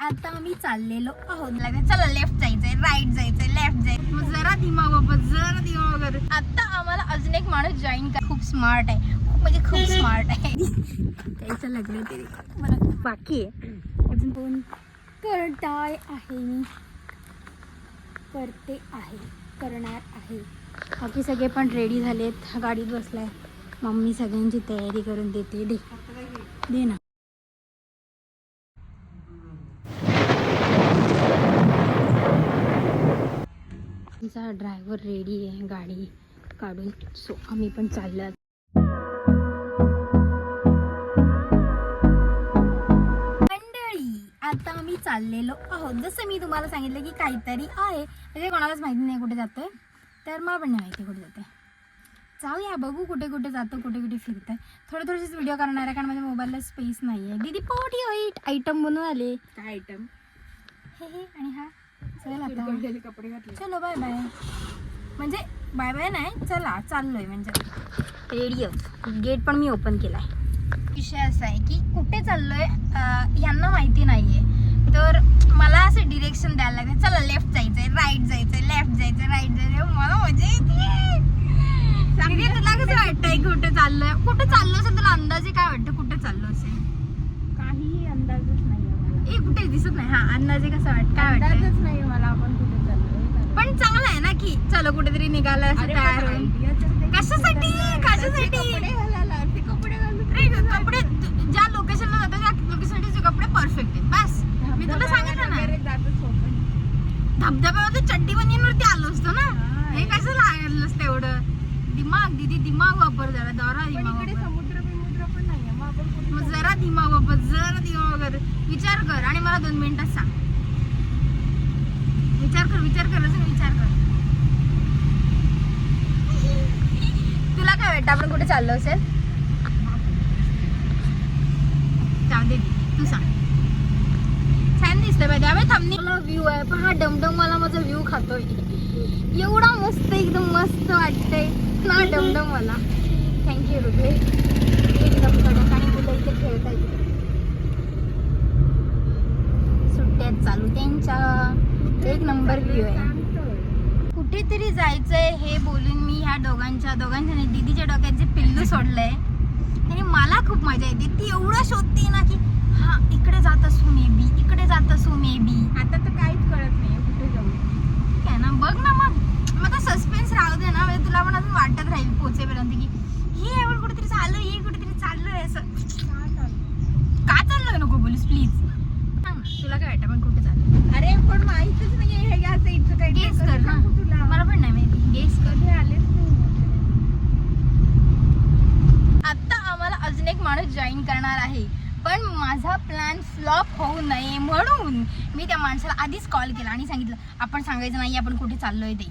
आता आम्ही चाललेलो आहोत. चला लेफ्ट जायचंय राईट जायचंय लेफ्ट जायचं मग जरा धीमा हो, बाबा जरा धीमा हो वगैरे आता आम्हाला अजून एक माणूस जॉईन कर खूप स्मार्ट आहे. खूप म्हणजे खूप स्मार्ट आहे. त्याचं लग्न तरी मला बाकी आहे. अजून कोण करताय आहे मी. करते आहे करणार आहे. बाकी सगळे पण रेडी झालेत. गाडीत बसलाय. मम्मी सगळ्यांची तयारी करून देते. दे. दे ना. आमचा ड्रायव्हर रेडी आहे गाडी काढून. सो आम्ही पण चाललो मंडळी आता आम्ही चाललेलो आहोत. जसं मी तुम्हाला सांगितलं की काहीतरी आहे. म्हणजे कोणालाच माहिती नाही कुठे जातोय. तर मला पण नाही माहिती कुठे जाते जाऊया बघू कुठे कुठे जातो कुठे कुठे फिरतंय. थोडे थोडेसेच व्हिडिओ करणार आहे कारण माझ्या मोबाईलला स्पेस नाही आहे दीदी पोटी वाईट आयटम बनवून आले. काय आयटम हे हे आणि हा. चल आता. गेले कपडे घातले. चलो बाय बाय म्हणजे बाय बाय नाही चला चाललोय म्हणजे. रेडी गेट पण मी ओपन केलाय. विषय असा आहे की कुठे चाललोय अं, यांना माहिती नाहीये. तर मला असं डिरेक्शन द्यायला लागते चला लेफ्ट जायचंय राईट जायचंय लेफ्ट जायचंय राईट जायचंय. मला मजा येते. दीदी, तुला कसं वाटतंय कुठे चाललोय? कुठे चाललो असेल तुला अंदाजे काय वाटतं कुठे चाललो असेल? काहीही अंदाजच मला. ए कुठे दिसत नाही. हा अंदाजे कसं वाटत? काय वाटतं? अंदाजच नाही मला आपण कुठे चाललोय. पण चांगलं आहे ना की चलो कुठेतरी निघालं असं तयार ते कशासाठी? कशासाठी? कपडे घालायला ते कपडे घालून ज्या लोकेशनला जातो त्या लोकेशनचे कपडे परफेक्ट आहेत. बस. मी तुला सांगितलं ना. वगैरे जातच होतं. धबधब्यावरती चड्डी बनियनवरती आलो असतो ना. हा. हे कसं लागलं तेवढं दिमाग दीदी दिमाग वापर जरा. दरा पण दिमाग इकडे वापर. समुद्र बिमुद्र पण नाहीये. मग आपण कुठे मग चाललोय? जरा दिमाग वापर जरा दिमाग विचार कर आणि मला दोन मिनिटात सांग. विचार कर विचार कर असं विचार कर. तुला काय वाटतं आपण कुठे चाललो असेल? जाऊ दे तू सांग. छान दिसतंय माहिती अबे थांबणी व्ह्यू आहे. पण हा डमडम मला माझा व्ह्यू खातोय. एवढा मस्त एकदम मस्त वाटतंय. ना डमडम मला. थँक्यू रुपये एकदम कडक आणि मुलं इथे खेळत आहेत चालू. त्यांच्या एक नंबर व्ह्यू आहे. कुठेतरी जायचंय हे बोलून मी ह्या दोघांच्या दोघांच्या नाही दीदीच्या डोक्यात जे पिल्लू सोडलंय आणि मला खूप मजा येते. ती एवढं शोधते ना की हा इकडे जात असू मे बी इकडे जात असू मे बी. आता तर काहीच कळत नाहीये कुठे जाऊ? ठीक आहे ना बघ ना मग. मग सस्पेन्स राहू दे ना म्हणजे तुला पण अजून वाटत राहील पोचेपर्यंत की हे आपण कुठेतरी चाललोय हे कुठेतरी चाललोय असं काय चाललंय? का चाललोय नको बोलूस प्लीज सांग ना, तुला काय वाटतं आपण कुठे चाललोय अरे पण माहितच नाहीये हे असं इथं काही गेस कर ना सांगू तुला मला पण नाही माहिती गेस कर कधी आलेच नाही आता आम्हाला अजून एक माणूस होणार आहे. पण माझा प्लॅन फ्लॉप होऊ नये म्हणून मी त्या माणसाला आधीच कॉल केला आणि सांगितलं आपण सांगायचं नाही आपण कुठे चाललोय ते.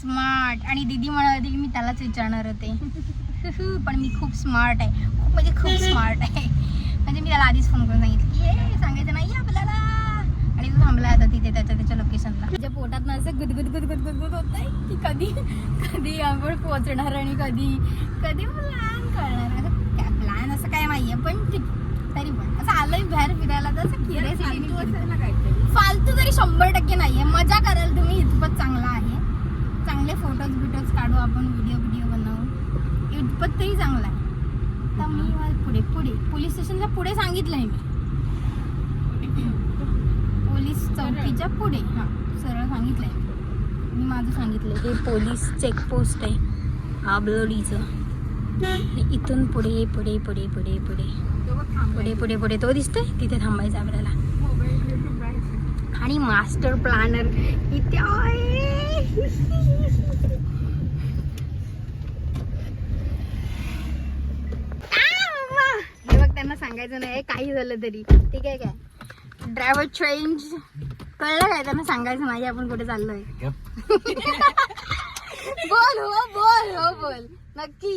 स्मार्ट आणि दीदी म्हणत होती की मी त्यालाच विचारणार होते. पण मी खूप स्मार्ट आहे. खूप म्हणजे खूप स्मार्ट आहे. म्हणजे मी त्याला आधीच फोन करून सांगितलं की हे सांगायचं नाही आपल्याला. आणि तो थांबला होता तिथे त्याच्या त्याच्या लोकेशनला त्याच्या पोटात ना असं गुदगुद गुदगुद गुदगुद होत आहे की कधी कधी आपण पोहोचणार आणि कधी कधी प्लॅन करणार काय नाहीये पण ठीक तरी पण. असं आलोय बाहेर फिरायला तर असं फालतू तरी शंभर टक्के नाहीये. मजा कराल तुम्ही इतपत चांगला आहे. चांगले फोटोज बिटोज काढू आपण व्हिडिओ व्हिडिओ बनवू. इतपत तरी चांगला आहे. तर मी पुढे पुढे. पोलीस स्टेशनच्या पुढे सांगितलंय मी. पोलीस चौकीच्या पुढे. हां सरळ सांगितलंय. मी माझं सांगितलंय. ते पोलीस चेकपोस्ट आहे. आबलोडीचं इथून पुढे पुढे पुढे पुढे पुढे. पुढे पुढे पुढे. तो दिसतोय? तिथे थांबायचं आपल्याला. आणि मास्टर प्लॅनर इथे. हे बघ त्यांना सांगायचं नाही. काही झालं तरी. ठीक आहे काय? ड्रायव्हर चेंज कळलं काय? त्यांना सांगायचं नाही. आपण कुठे चाललोय? बोल हो बोल हो बोल. नक्की.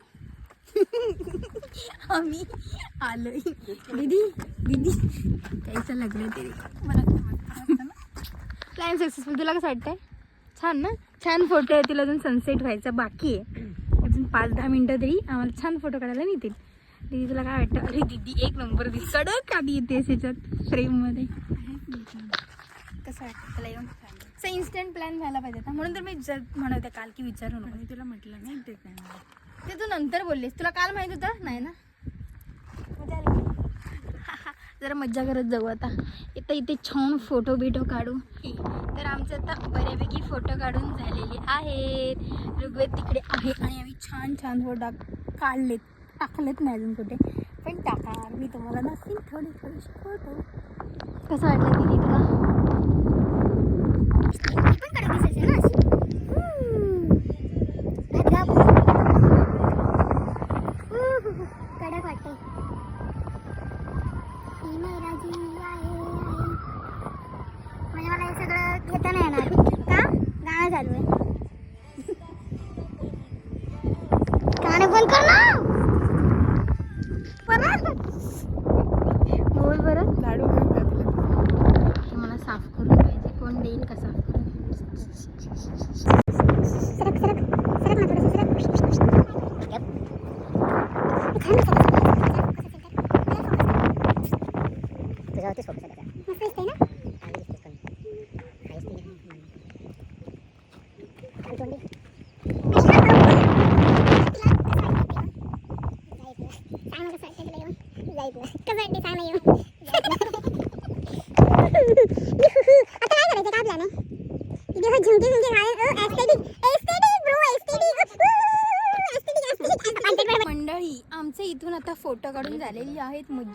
आम्ही आलोय. दीदी दीदी. कैसं लागलं ते. प्लॅन सक्सेसफुल तुला कसं वाटतंय? छान ना? छान फोटो येतील. अजून सनसेट व्हायचा बाकी आहे. अजून पाच दहा मिनटं तरी आम्हाला छान फोटो काढायला मिळतील. दीदी तुला काय वाटतं? अरे दीदी एक नंबर दिस कडक आधी येतेस याच्यात फ्रेममध्ये. कसं वाटतं? तुला येऊन असं इन्स्टंट प्लॅन व्हायला पाहिजे म्हणून तर मी जर म्हणत होते काल की विचारू नको. मी तुला म्हटलं नाही ते ते तू नंतर बोललीस. तुला काल माहीत होतं? नाही ना? जरा मज्जा करत जाऊ आता. इथं इथे छान फोटो बिटो काढू. तर आमचे आता बऱ्यापैकी फोटो काढून झालेले आहेत. ऋग्वेद तिकडे आहे आणि आम्ही छान छान फोटो काढलेत. टाकलेत नाही अजून कुठे. पण टाकणार. मी तुम्हाला दाखवीन थोडे थोडेसे फोटो कसं वाटलं दीदी तुला? करना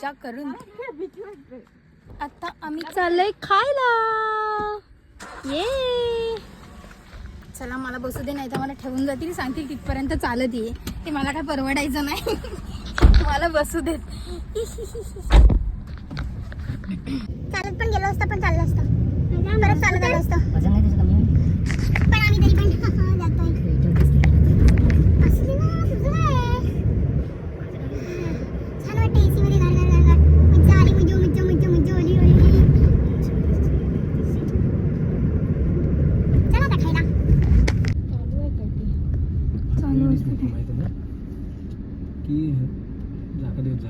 मज्जा करून. आता आम्ही चाललोय खायला. ये. चला मला बसू दे नाही तर मला ठेवून जातील सांगतील तिथपर्यंत चालत ये. ते मला काय परवडायचं नाही. मला बसू देत. चालत पण गेलो असतं पण चाललं असतं. परत चालत आलं असतं वजन नाही तुझं कमी होईल. पण आम्ही तरी पण जातोय YouTube दिसते का? असली ना तुझं आहे छान वाटतं एसी मध्ये गार गार गार गार मज्जा आली मज्जा मज्जा मज्जा मज्जा आली आली चला आता खायला चालू असतं ते. माहिती आहे ना की देत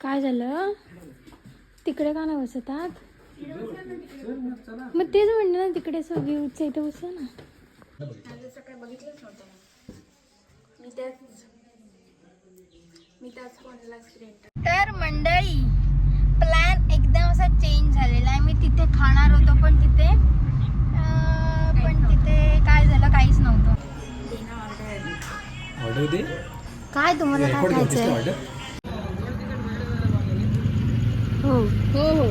काय झालं? तिकडे का नाही बसतात? मग तेच म्हणलं ना तिकडे असं व्ह्यूचं इथे बसा ना. तर मंडळी प्लॅन एकदम असा चेंज झालेला आहे. मी तिथे खाणार होतो पण तिथे अं, पण तिथे काय झालं काहीच नव्हतं. ऑर्डर दे. काय तुम्हाला काय खायचं हो. हो हो.